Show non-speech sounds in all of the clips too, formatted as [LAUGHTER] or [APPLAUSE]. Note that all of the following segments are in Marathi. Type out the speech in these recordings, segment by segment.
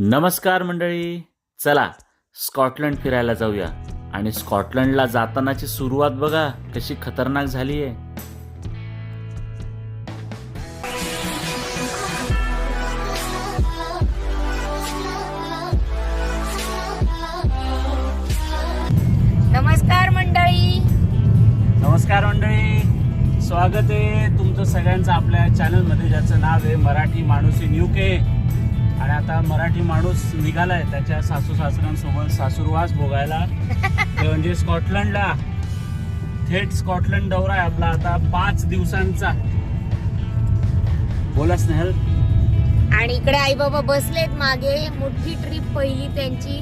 नमस्कार मंडळी. चला स्कॉटलंड फिरायला जाऊया. आणि स्कॉटलंडला जातानाची सुरुवात बघा कशी खतरनाक झाली आहे नमस्कार मंडळी. नमस्कार मंडळी. स्वागत आहे तुमचं सगळ्यांचं आपल्या चॅनलमध्ये ज्याचं नाव आहे मराठी माणूस इन युके आणि आता मराठी माणूस निघालाय त्याच्या सासू सासऱ्यांसोबत सासूरवास भोगायला. [LAUGHS] ते म्हणजे स्कॉटलंडला. थेट स्कॉटलंड दौरा आहे आपला. आता पाच दिवसांचा. बोला स्नेहल. आणि इकडे आई बाबा बसलेत मागे. मोठी ट्रिप पहिली त्यांची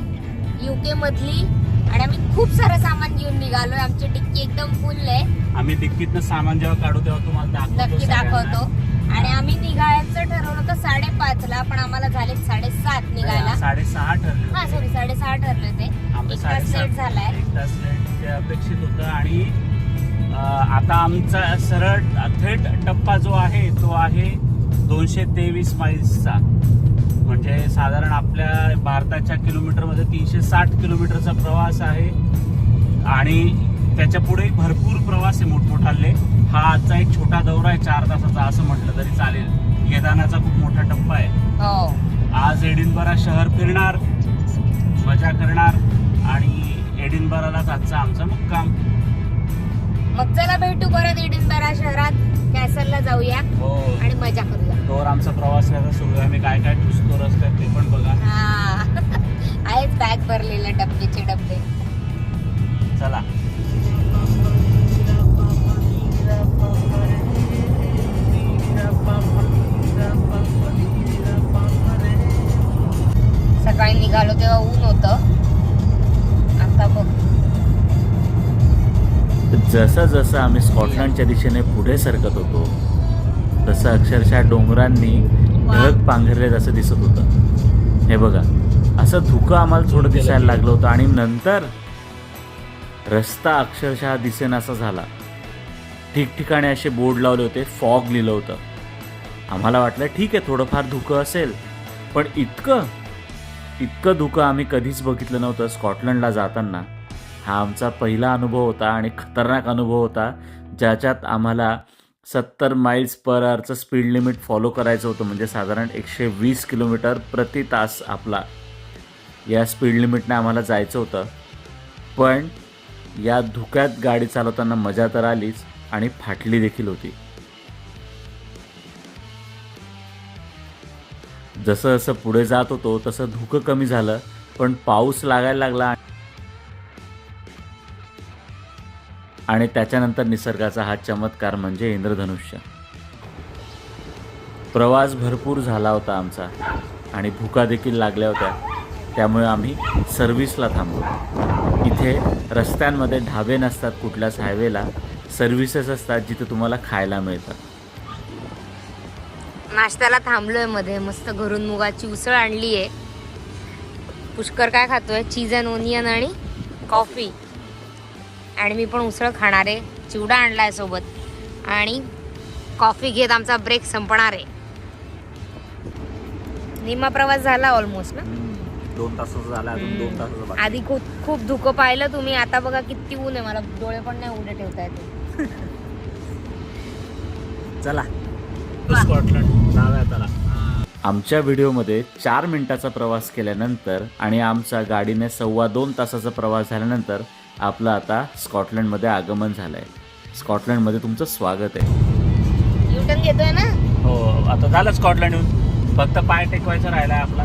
युके मधली. आणि आम्ही खूप सारं सामान घेऊन निघालोय. आमची टिक्की एकदम फुल आहे. आम्ही डिक्कीतनं सामान जेव्हा काढू तेव्हा तुम्हाला दाखवतो नक्की सगळ्यांना. दाखवतो. आणि आम्ही निघायचं ठरवलं होतं साडेपाच ला पण आम्हाला झाले साडेसात निघायला. साडेसहा ठरले हा सॉरी साडेसहा ठरले ते. आमचं एक तास साडेसात- लेट झालाय. एक तास लेट ते अपेक्षित होतं. आणि आता आमचा सरळ थेट टप्पा जो आहे तो आहे दोनशे तेवीस माईल्सचा म्हणजे साधारण आपल्या भारताच्या किलोमीटरमध्ये तीनशे साठ किलोमीटरचा प्रवास आहे. आणि त्याच्या पुढे भरपूर प्रवास आहे मोठमोठाले. हा आजचा एक छोटा दौरा आहे चार तासाचा असं म्हटलं तरी चालेल. येदानाचा खूप मोठा टप्पा आहे. हो. आज एडिनबरा शहर फिरणार मजा करणार आणि एडिनबरालाच आजचा आमचा मुक्काम. मग चला भेटू परत एडिनबरा शहरात. कॅसलला जाऊया हो. आणि मजा करूया. तोवर आमचा प्रवास करायचा सुरू आहे? आम्ही काय काय टुसतो रस्त्यात ते पण बघा. हा. [LAUGHS] आहेच बॅग भरलेले डब्बेचे डब्बे. चला. सकाळी निघालो तेव्हा ऊन होतं. आता बघ. जसं जसं आम्ही स्कॉटलंडच्या दिशेने पुढे सरकत होतो तसं अक्षरशः डोंगरांनी ढग पांघरले जसं दिसत होतं. हे बघा असं धुकं आम्हाला थोडं दिसायला लागलं होतं आणि नंतर रस्ता अक्षरशः दिसेनासा झाला. ठिकठिकाणी असे बोर्ड लावले होते फॉग लिहिलं होतं. आम्हाला वाटलं ठीक आहे थोडंफार धुकं असेल. पण इतकं इतकं धुकं आम्ही कधीच बघितलं नव्हतं स्कॉटलंडला जाताना. हा आमचा पहिला अनुभव होता आणि खतरनाक अनुभव होता ज्याच्यात आम्हाला सत्तर माईल्स पर आवरचं स्पीड लिमिट फॉलो करायचं होतं म्हणजे साधारण एकशे वीस किलोमीटर प्रति तास आपला. या स्पीड लिमिटने आम्हाला जायचं होतं. पण या धुक्यात गाडी चालवताना मजा तर आलीच. आणि फाटली देखील होती. जसं जसं पुढे जात होतो तसं धुकं कमी झालं पण पाऊस लागायला लागला. आणि त्याच्यानंतर निसर्गाचा हा चमत्कार म्हणजे इंद्रधनुष्य. प्रवास भरपूर झाला होता आमचा आणि भुका देखील लागल्या होत्या. त्यामुळे आम्ही सर्व्हिसला थांबलो. इथे रस्त्यांमध्ये ढाबे नसतात कुठल्याच हायवेला सर्व्हिसेस असतात जिथे तुम्हाला खायला मिळतात. नाश्त्याला थांबलोयमध्ये मस्त घरून मुगाची उसळ आणली आहे. पुष्कर काय खातोय? चीज अँड ओनियन आणि कॉफी आणि मी पण उसळ खाणार आहे. चिवडा आणलाय सोबत. आणि कॉफी घेत आमचा ब्रेक संपणार आहे. निम्मा प्रवास झाला ऑलमोस्ट ना? दोन तासाचा झाला अजून दोन तासाचा. आधी खूप खूप धुकं पाहिलं तुम्ही. आता बघा किती ऊन आहे. मला डोळे पण नाही उघडे ठेवता येते. चला. स्कॉटलंड. त्याला. आमच्या व्हिडिओमध्ये चार मिनिटाचा प्रवास केल्यानंतर आणि आमचा गाडीने सव्वा दोन तासाचा प्रवास झाल्यानंतर आपलं आता स्कॉटलंडमध्ये आगमन झालंय. स्कॉटलंडमध्ये तुमचं स्वागत आहे. युटर्न घेतोय ना? हो आता झालं स्कॉटलंड येऊन. फक्त पाय टेकवायचा राहिलाय आपला.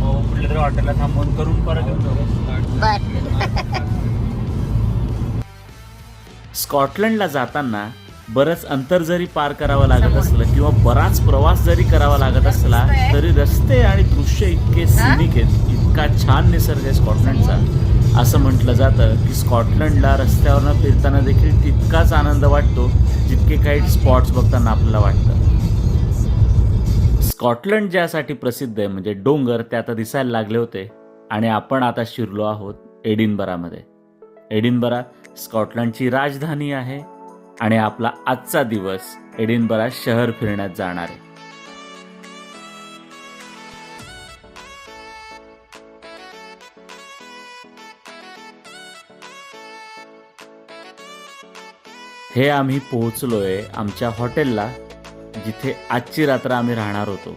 हो कुठल्या तरी हॉटेलला थांबवून करून परत येऊन स्कॉटलंडला जाताना बरंच अंतर जरी पार करावं लागत असलं किंवा बराच प्रवास जरी करावा लागत असला तरी रस्ते आणि दृश्य इतके सिनिक आहेत इतका छान निसर्ग आहे स्कॉटलंडचा. असं म्हटलं जातं की स्कॉटलंडला रस्त्यावरनं फिरताना देखील तितकाच आनंद वाटतो जितके काही स्पॉट्स बघताना आपल्याला वाटतं. स्कॉटलंड ज्यासाठी प्रसिद्ध आहे म्हणजे डोंगर ते आता दिसायला लागले होते. आणि आपण आता शिरलो आहोत एडिनबरामध्ये. एडिनबरा स्कॉटलंडची राजधानी आहे आणि आपला आजचा दिवस एडिनबरा शहर फिरण्यात जाणार आहे. हे आम्ही पोहोचलोय आमच्या हॉटेलला जिथे आजची रात्र आम्ही राहणार होतो.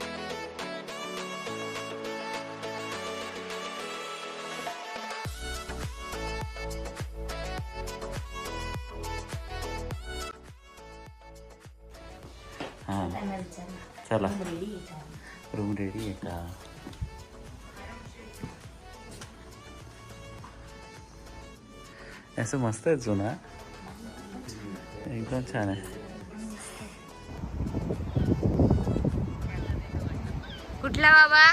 हां. चला. रूम रेडी आहे का? असं मस्त आहे जुना. एकदम छान आहे. कुठला बाबा?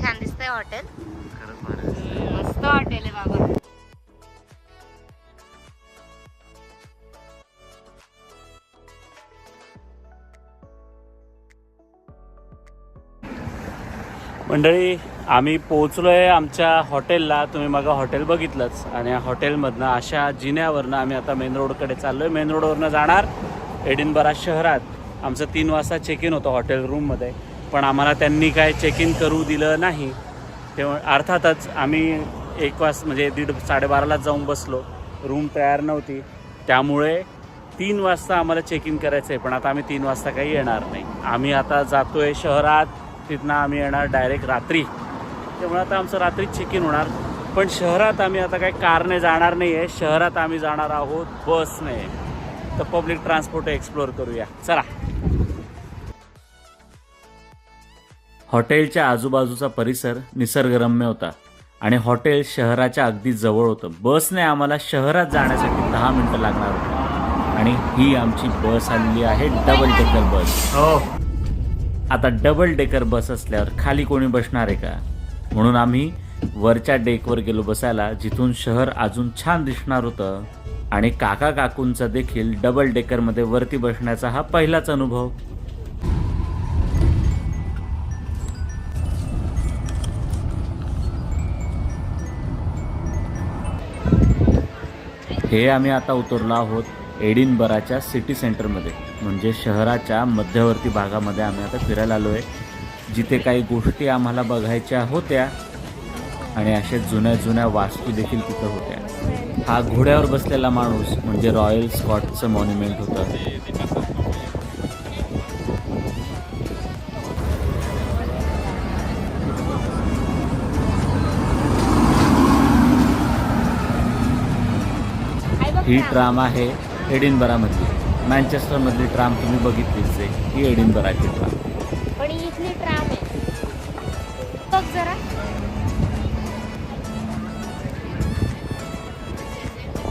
छान दिसतंय हॉटेल. मस्त हॉटेल आहे बाबा. मंडळी आम्ही पोहोचलोय आमच्या हॉटेलला. तुम्ही मग हॉटेल बघितलंच. आणि या हॉटेलमधनं अशा जिन्यावरनं आम्ही आता मेन रोडकडे चाललो आहे मेन रोडवरनं जाणार एडिनबरा शहरात. आमचं तीन वाजता चेक इन होतं हॉटेल रूममध्ये पण आम्हाला त्यांनी काय चेक इन करू दिलं नाही. तेव्हा अर्थातच आम्ही एक वाज म्हणजे दीड साडेबारालाच जाऊन बसलो. रूम तयार नव्हती. त्यामुळे तीन वाजता आम्हाला चेक इन करायचं आहे पण आता आम्ही तीन वाजता काही येणार नाही. आम्ही आता जातो आहे शहरात. तिथनं आम्ही येणार डायरेक्ट रात्री. त्यामुळे आता आमचं रात्री चेक इन होणार. पण शहरात आम्ही आता काही कारने जाणार नाही आहे शहरात आम्ही जाणार आहोत बसने तर पब्लिक ट्रान्सपोर्ट एक्सप्लोअर करूया. चला. हॉटेलच्या आजूबाजूचा परिसर निसर्गरम्य होता आणि हॉटेल शहराच्या अगदी जवळ होतं. बसने आम्हाला शहरात जाण्यासाठी दहा मिनटं लागणार होती. आणि ही आमची बस आलेली आहे डबल डेकर बस हो. आता डबल डेकर बस असल्यावर खाली कोणी बसणार आहे का? म्हणून आम्ही वरच्या डेकवर गेलो बसायला जिथून शहर अजून छान दिसणार होतं आणि काका काकूंचा देखील डबल डेकरमध्ये वरती बसण्याचा हा पहिलाच अनुभव. हे आम्ही आता उतरलो आहोत. एडिनबराच्या सिटी सेंटरमध्ये म्हणजे शहराच्या मध्यवर्ती भागामध्ये आम्ही आता फिरायला आलो आहे जिथे काही गोष्टी आम्हाला बघायच्या होत्या आणि अशा जुन्या जुन्या वास्तू देखील तिथं होत्या. हा घोड्यावर बसलेला माणूस म्हणजे रॉयल स्कॉटचं मॉन्युमेंट होतं. ही ट्राम आहे. एडिनबरामधली. मँचेस्टरमधली ट्राम तुम्ही बघितलीच आहे. ही एडिनबराची ट्राम. पण ही इथली ट्राम आहे. बघ जरा.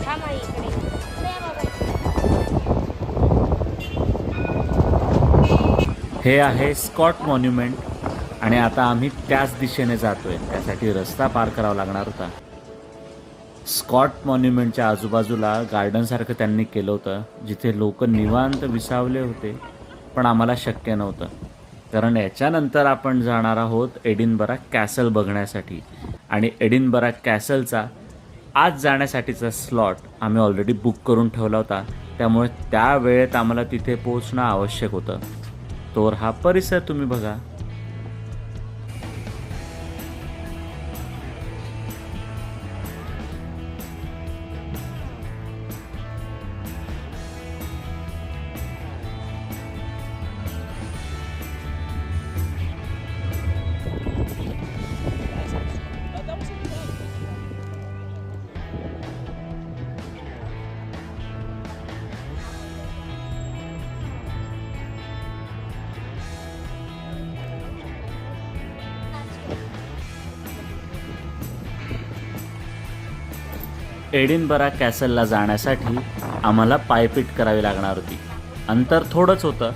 थांब आई इकडे. इकडे ये बाबा. हे आहे स्कॉट मॉन्युमेंट. आणि आता आम्ही त्याच दिशेने जातोय. त्यासाठी रस्ता पार करावा लागणार होता. स्कॉट मॉन्युमेंटच्या आजूबाजूला गार्डनसारखं त्यांनी केलं होतं जिथे लोक निवांत विसावले होते पण आम्हाला शक्य नव्हतं. कारण याच्यानंतर आपण जाणार आहोत एडिनबरा कॅसल बघण्यासाठी. आणि एडिनबरा कॅसलचा आज जाण्यासाठीचा स्लॉट आम्ही ऑलरेडी बुक करून ठेवला होता. त्यामुळे त्या वेळेत आम्हाला तिथे पोहोचणं आवश्यक होतं. तोर हा परिसर तुम्ही बघा. एडिनबरा कॅसलला जाण्यासाठी आम्हाला पायपीट करावी लागणार होती. अंतर थोडंच होतं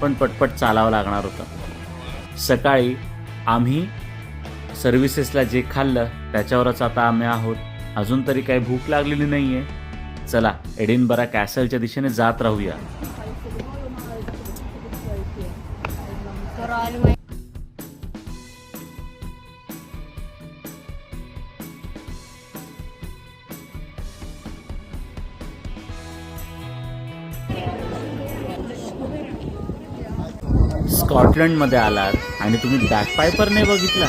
पण पटपट चालावं लागणार होतं. सकाळी आम्ही सर्व्हिसेसला जे खाल्लं त्याच्यावरच आता आम्ही आहोत. अजून तरी काही भूक लागलेली नाही आहे चला एडिनबरा कॅसलच्या दिशेने जात राहूया. स्कॉटलंडमध्ये आलात आणि तुम्ही बॅकपायपर नाही बघितला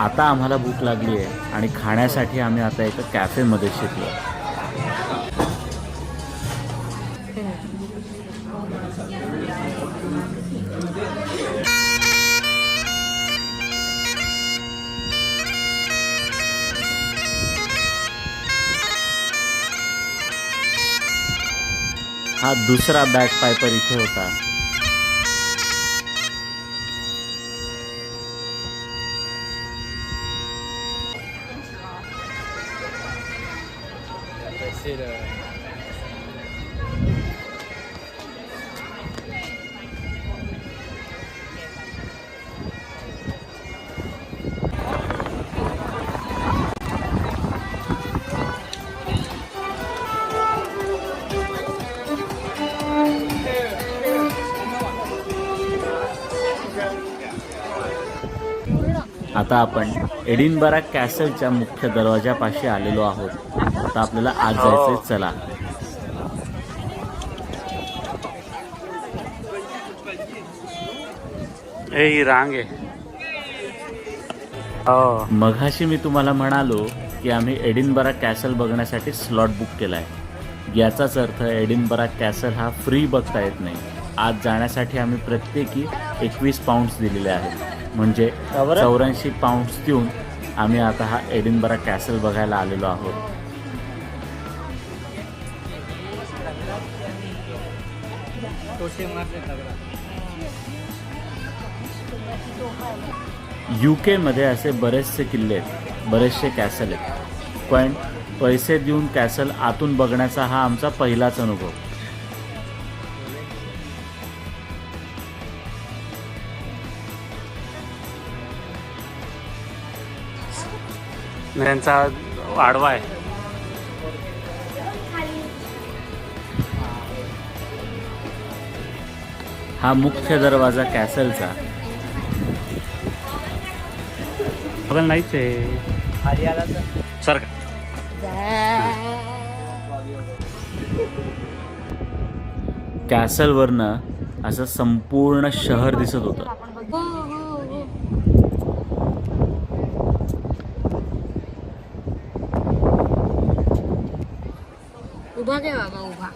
आता आम्हाला भूक लागली आहे आणि खाण्यासाठी आम्ही आता एका कॅफेमध्ये शिकलो हा दुसरा बॅग पायपर इथे होता. आता आपण एडिनबरा कॅसलच्या मुख्य दरवाजापाशी आलेलो आहोत. आता आपल्याला आज जायचंय चला. ए ही रांग आहे. हो. मघाशी मी तुम्हाला म्हणालो की आम्ही एडिनबरा कॅसल बघण्यासाठी स्लॉट बुक केलाय. याचाच अर्थ एडिनबरा कॅसल हा फ्री बघता येत नाही. आज जाण्यासाठी आम्ही प्रत्येकी एकवीस पाऊंड्स दिलेले आहेत. म्हणजे? चौऱ्याऐंशी पाऊंड्स देऊन आम्ही आता हा एडिनबरा कॅसल बघायला आलेलो आहोत. यू केमध्ये असे बरेचसे किल्ले आहेत बरेचसे कॅसल आहेत. पण पैसे देऊन कॅसल आतून बघण्याचा हा आमचा पहिलाच अनुभव. त्यांचा वाढवा आहे. हा मुख्य दरवाजा कॅसलचा. बघायला नाहीच आहे. सर कॅसलवरनं असं संपूर्ण शहर दिसत होतं. उभा घे बाबा उभा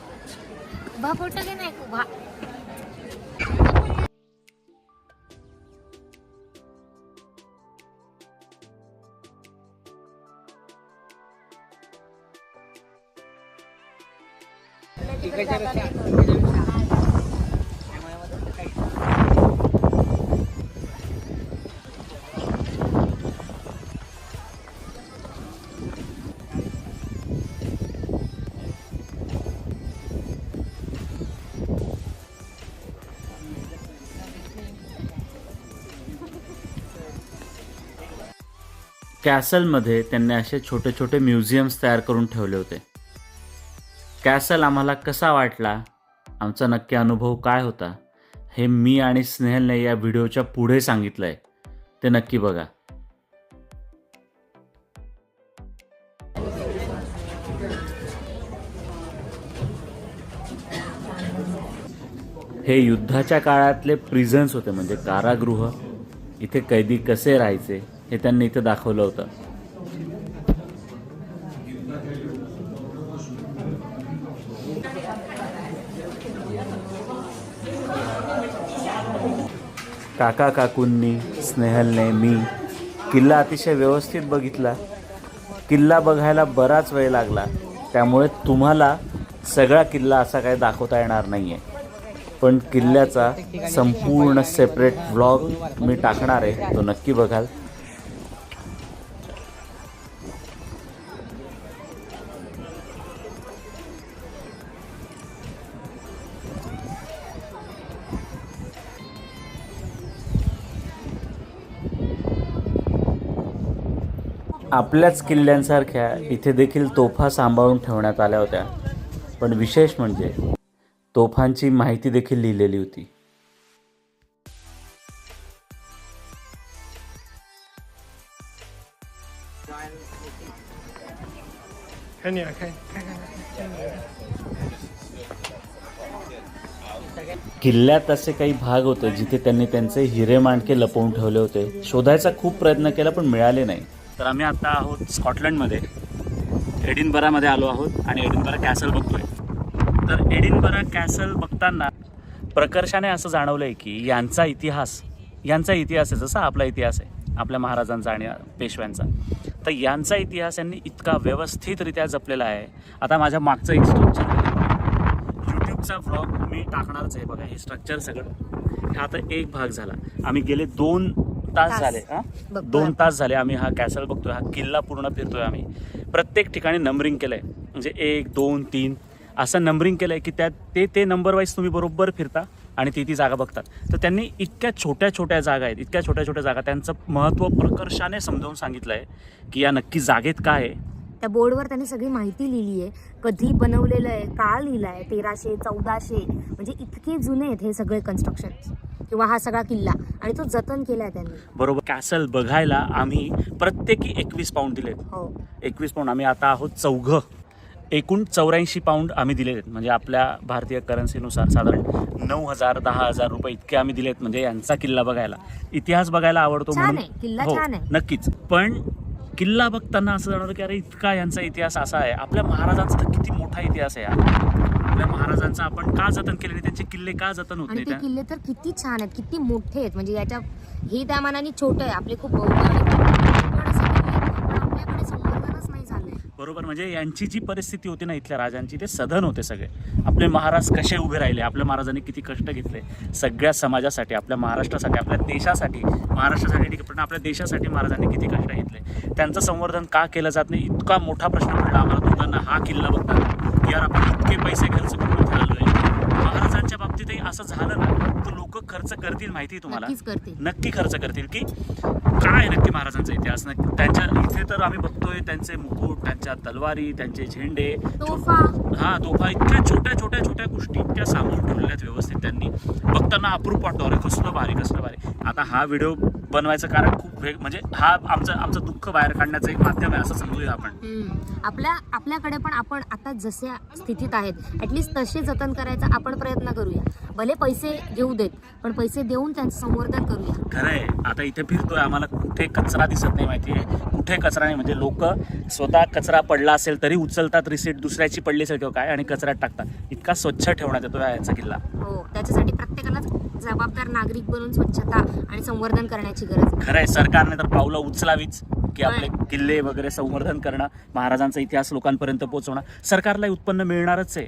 उभा फोटो घे नाही उभा कॅसलमध्ये त्यांनी असे छोटे छोटे म्युझियम्स तयार करून ठेवले होते. कॅसल आम्हाला कसा वाटला? आमचा नक्की अनुभव काय होता? हे मी आणि स्नेहलने या व्हिडिओच्या पुढे सांगितलं आहे ते नक्की बघा. हे युद्धाच्या काळातले प्रिझन्स होते म्हणजे कारागृह. इथे कैदी कसे राहायचे? हे त्यांनी इथं दाखवलं होतं. काका काकूंनी स्नेहलने मी किल्ला अतिशय व्यवस्थित बघितला. किल्ला बघायला बराच वेळ लागला. त्यामुळे तुम्हाला सगळा किल्ला असा काही दाखवता येणार नाही आहे पण किल्ल्याचा संपूर्ण सेपरेट व्लॉग मी टाकणार आहे. तो नक्की बघाल. आपल्याच किल्ल्यांसारख्या इथे देखील तोफा सांभाळून ठेवण्यात आल्या होत्या. पण विशेष म्हणजे तोफांची माहिती देखील लिहिलेली होती. किल्ल्यात असे काही भाग होते जिथे त्यांनी त्यांचे हिरे मांडके लपवून ठेवले होते. शोधायचा खूप प्रयत्न केला पण मिळाले नाही. तर आम्ही आता आहोत स्कॉटलंडमध्ये. एडिनबरामध्ये आलो आहोत आणि एडिनबरा कॅसल बघतोय. तर एडिनबरा कॅसल बघताना प्रकर्षाने असं जाणवलं आहे की यांचा इतिहास यांचा इतिहास आहे जसा आपला इतिहास आहे आपल्या महाराजांचा आणि पेशव्यांचा. तर यांचा इतिहास यांनी इतका व्यवस्थितरित्या जपलेला आहे. आता माझ्या मागचं एक स्ट्रक्चर यूट्यूबचा व्लॉग मी टाकणारच आहे. बघा हे स्ट्रक्चर सगळं. हा आता एक भाग झाला. आम्ही गेले दोन तास. झाले हा? दोन. तास झाले आम्ही हा कॅसल बघतोय हा किल्ला पूर्ण फिरतोय आम्ही. प्रत्येक ठिकाणी नंबरिंग केलंय. म्हणजे एक दोन तीन. असं नंबरिंग केलंय की त्यात ते ते नंबर वाईज तुम्ही बरोबर फिरता आणि ती ती जागा बघतात. तर त्यांनी इतक्या छोट्या छोट्या जागा आहेत इतक्या छोट्या छोट्या जागा. त्यांचं महत्त्व प्रकर्षाने समजावून सांगितलं आहे की या नक्की जागेत काय आहे. त्या बोर्डवर त्यांनी सगळी माहिती लिहिली आहे. कधी बनवलेलं आहे का लिहिलं आहे तेराशे चौदाशे. म्हणजे इतके जुने आहेत हे सगळे कन्स्ट्रक्शन किंवा हा सगळा किल्ला. आणि तो जतन केलाय त्यांनी. बरोबर. कॅसल बघायला आम्ही प्रत्येकी एकवीस पाऊंड दिलेत. हो. एकवीस पाऊंड आम्ही आता आहोत चौघं. एकूण चौऱ्याऐंशी पाऊंड आम्ही दिलेले आहेत म्हणजे आपल्या भारतीय करन्सीनुसार साधारण नऊ हजार दहा हजार रुपये इतके आम्ही दिलेत. म्हणजे यांचा किल्ला बघायला. इतिहास बघायला आवडतो छान म्हणून. किल्ला हो, छान आहे. नक्कीच. पण किल्ला बघताना असं जाणवलं की अरे इतका यांचा इतिहास असा आहे. आपल्या महाराजांचा तर किती मोठा इतिहास आहे यार. आपल्या महाराजांचं आपण का जतन केले नाही? त्यांचे किल्ले का जतन होत आणि नाही ते किल्ले तर किती छान आहेत किती मोठे आहेत. म्हणजे याच्या हे त्या मानाने छोटे आहे. आपले खूप भौगोलिक पण असे किल्ले आहेत, पण आपल्याकडे संवर्धनच नाही झालंय. बरोबर म्हणजे यांची जी परिस्थिती होती ना इथल्या राजांची ते सधन होते सगळे. आपले महाराज कसे उभे राहिले? आपल्या महाराजांनी किती कष्ट घेतले? सगळ्या समाजासाठी आपल्या महाराष्ट्रासाठी आपल्या देशासाठी महाराष्ट्रासाठी ठीक आहे, पण आपल्या देशासाठी महाराजांनी किती कष्ट घेतले? त्यांचं संवर्धन का केलं जात नाही? इतका मोठा प्रश्न पडला आम्हाला दोघांना. हा किल्ला बघताना. यार आपण इतके पैसे खर्च करून आलोय महाराजांच्या बाबतीतही असं झालं ना तर लोक खर्च करतील माहिती तुम्हाला. नक्कीच नक्की खर्च करतील की काय नक्की महाराजांचा इतिहास? नक्की त्यांच्या इथे तर आम्ही बघतोय त्यांचे मुकुट त्यांच्या तलवारी त्यांचे झेंडे तोफा. हा तोफा. इतक्या छोट्या छोट्या छोट्या गोष्टी इतक्या सामावून ठेवलेल्या आहेत व्यवस्थित त्यांनी. बघताना अप्रूप वाटतो अरे कसलं भारी कसलं भारी. आता हा व्हिडिओ बनवायचं कारण खूप वेग म्हणजे हा आमचं आमचं दुःख बाहेर काढण्याचं एक माध्यम आहे असं समजूया आपण. आपल्या आपल्याकडे पण आपण आता जशा स्थितीत आहेत ऍटलिस्ट तसे जतन करायचा आपण प्रयत्न करूया. भले पैसे घेऊ देत पण पैसे देऊन त्यांचं संवर्धन करूया. खरंय. आता इथे फिरतोय आम्हाला कुठे कचरा दिसत नाही माहितीये. कुठे कचरा नाही म्हणजे लोक स्वतः कचरा पडला असेल तरी उचलतात रिसीट दुसऱ्याची पडली असेल किंवा काय आणि कचऱ्यात टाकतात. इतका स्वच्छ ठेवण्यात येतो यांचा किल्ला. हो त्याच्यासाठी प्रत्येकालाच जबाबदार नागरिक बनून स्वच्छता आणि संवर्धन करण्याची गरज आहे. खरंय सरकारने तर पावलं उचलावीच की आपले. किल्ले वगैरे संवर्धन करणं महाराजांचा इतिहास लोकांपर्यंत पोहोचवणं सरकारलाही उत्पन्न मिळणारच आहे.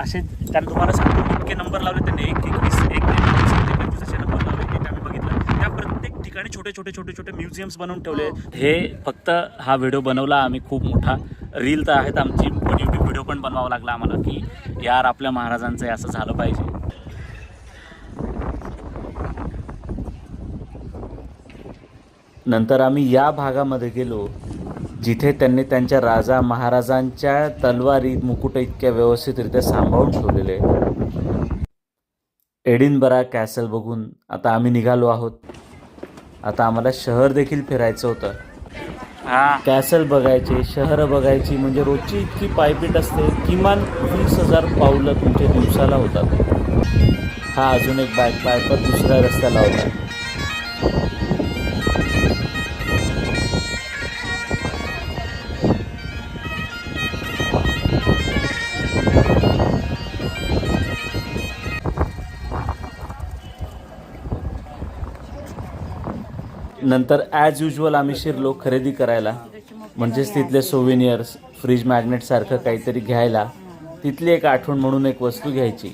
असे त्यांना तुम्हाला सांगतो इतके नंबर लावले त्यांनी एक एकवीस एक पंचवीस, एक ते पंचवीस असे नंबर लावले ते आम्ही बघितलं. त्या प्रत्येक ठिकाणी छोटे छोटे छोटे छोटे म्युझियम्स बनवून ठेवले. हे. फक्त हा व्हिडिओ बनवला आम्ही खूप मोठा रील तर आहेत. आमची पण युट्यूब व्हिडिओ पण बनवावा लागला आम्हाला की यार आपल्या महाराजांचं हे असं झालं पाहिजे. नंतर आम्ही या भागामध्ये गेलो जिथे त्यांनी त्यांच्या राजा महाराजांच्या तलवारी मुकुट इतक्या व्यवस्थितरित्या सांभाळून ठेवलेले. एडिनबरा कॅसल बघून आता आम्ही निघालो आहोत. आता आम्हाला शहर देखील फिरायचं होतं. कॅसल बघायचे शहरं बघायची म्हणजे रोजची इतकी पायपीट असते किमान वीस हजार पावलं तुमच्या दिवसाला होतात. हा अजून एक बॅक पायपट दुसऱ्या रस्त्याला होता. नंतर ॲज युजल आम्ही शिरलो खरेदी करायला. म्हणजेच तिथले सोविनियर्स फ्रीज मॅग्नेटसारखं काहीतरी घ्यायला. तिथली एक आठवण म्हणून एक वस्तू घ्यायची.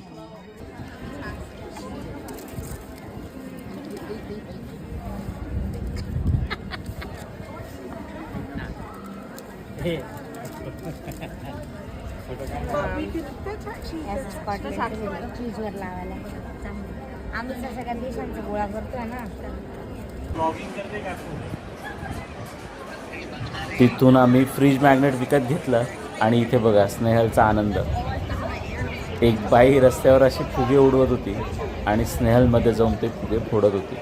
फ्रीजवर लावायला आम्ही सगळ्या देशांचा गोळा करतोय ना. तिथून आम्ही फ्रीज मॅग्नेट विकत घेतलं आणि इथे बघा स्नेहलचा आनंद. एक बाई रस्त्यावर अशी फुगे उडवत होती आणि स्नेहलमध्ये जाऊन ते फुगे फोडत होती.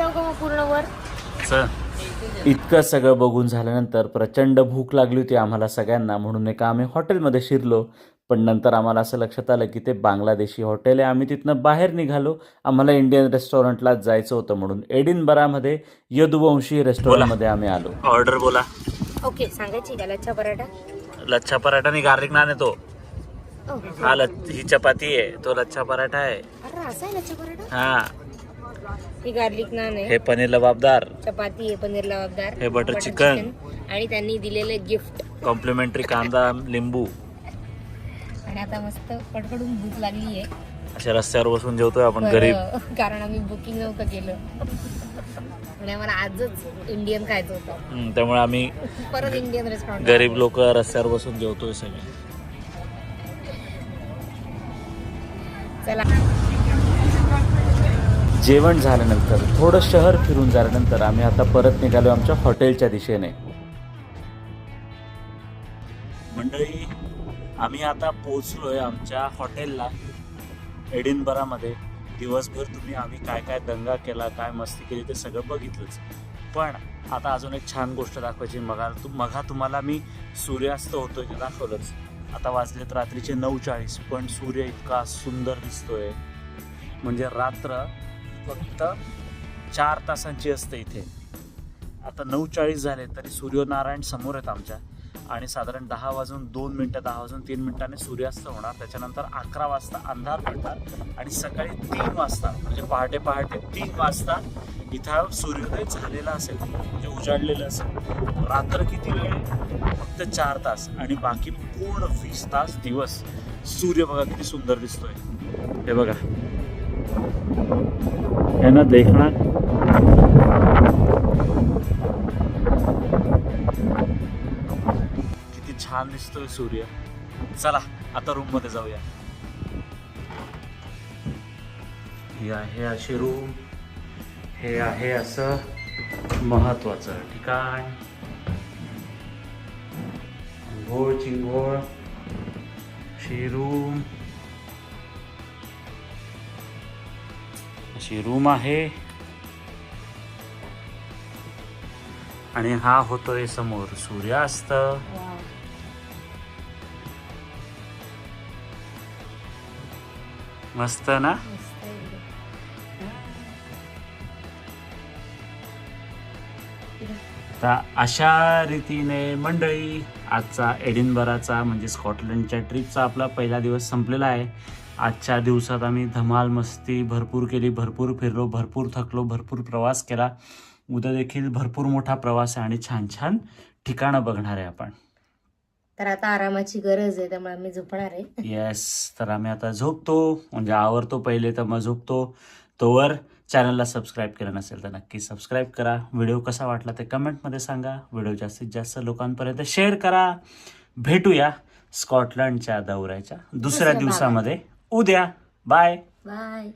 जाऊ का मग पूर्ण वर? चल इतकं सगळं बघून झाल्यानंतर प्रचंड भूक लागली होती आम्हाला सगळ्यांना म्हणून एका आम्ही हॉटेलमध्ये शिरलो. पण नंतर आम्हाला असं लक्षात आलं की ते बांगलादेशी हॉटेल आहे आम्ही तिथनं बाहेर निघालो. आम्हाला इंडियन रेस्टॉरंटलाच जायचं होतं म्हणून एडिनबरामध्ये यदुवंशी रेस्टॉरंटमध्ये आम्ही आलो. ऑर्डर बोला. ओके सांगायची का लच्छा पराठा? लच्छा पराठा आणि गार्लिक नान आहे तो. ओ, हा ल ही चपाती आहे तो लच्छा पराठा आहे. अरे असा आहे लच्छा पराठा? हा. ही गार्लिक नान आहे. हे पनीर लबाबदार चपाती आहे पनीर लवाबदार हे butter chicken. आणि त्यांनी दिलेले गिफ्ट कॉम्प्लिमेंटरी कांदा लिंबू. आणि आता मस्त कडकडून भूक लागली आहे. अशा रस्त्यावर बसून जेवतोय आपण गरीब कारण आम्ही बुकिंग नव्हतं केलं. आणि आम्हाला आजच इंडियन खायचं होतं. हम्म, त्यामुळे आम्ही परत इंडियन रेस्टॉरंट गरीब लोक रस्त्यावर बसून जेवतोय सगळे. चला. जेवण झाल्यानंतर थोडं शहर फिरून झाल्यानंतर आम्ही आता परत निघालो आमच्या हॉटेलच्या दिशेने. मंडळी आम्ही आता पोहोचलोय आमच्या हॉटेलला एडिनबरामध्ये. दिवसभर तुम्ही आम्ही काय काय दंगा केला काय मस्ती केली ते सगळं बघितलंच. पण आता अजून एक छान गोष्ट दाखवायची मगा तू मघा तुम्हाला मी सूर्यास्त होतोय ते दाखवलंच. आता वाजलेत रात्रीचे नऊ चाळीस पण सूर्य इतका सुंदर दिसतोय. म्हणजे रात्र फक्त चार तासांची असते इथे. आता नऊ चाळीस झाले तरी सूर्यनारायण समोर आहेत आमच्या. आणि साधारण दहा वाजून दोन मिनटं दहा वाजून तीन मिनिटांनी सूर्यास्त होणार. त्याच्यानंतर अकरा वाजता अंधार पडणार. आणि सकाळी तीन वाजता म्हणजे पहाटे पहाटे तीन वाजता इथं सूर्योदय झालेला असेल म्हणजे उजाडलेलं असेल. रात्र किती वेळ? फक्त चार तास. आणि बाकी पूर्ण वीस तास दिवस सूर्य बघा किती सुंदर दिसतोय. हे बघा. है ना देखना किती छान दिसतोय सूर्य. चला आता रूममध्ये जाऊया. ही आहे अशी रूम हे आहे असं महत्वाचं ठिकाण. अंघोळ चिंघोळ अशी रूम अशी रूम आहे. आणि हा होतोय समोर सूर्यास्त. मस्त ना? तर अशा रीतीने मंडळी आजचा एडिनबराचा म्हणजे स्कॉटलंडच्या ट्रिपचा आपला पहिला दिवस संपलेला आहे. आजच्या दिवसात आम्ही धमाल मस्ती भरपूर केली भरपूर फिरलो भरपूर थकलो भरपूर प्रवास केला. उद्या देखील भरपूर मोठा प्रवास आहे आणि छान छान ठिकाणं बघणार आहे आपण. तर आता आरामाची गरज आहे त्यामुळे आम्ही झोपणार आहे. [LAUGHS] येस तर आम्ही आता झोपतो. म्हणजे आवरतो पहिले तर मग झोपतो. तोवर चॅनलला सबस्क्राईब केलं नसेल तर नक्की सबस्क्राईब करा. व्हिडिओ कसा वाटला ते कमेंटमध्ये सांगा. व्हिडिओ जास्तीत जास्त लोकांपर्यंत शेअर करा. भेटूया स्कॉटलंडच्या दौऱ्याच्या दुसऱ्या. दिवसामध्ये. उद्या. बाय. बाय.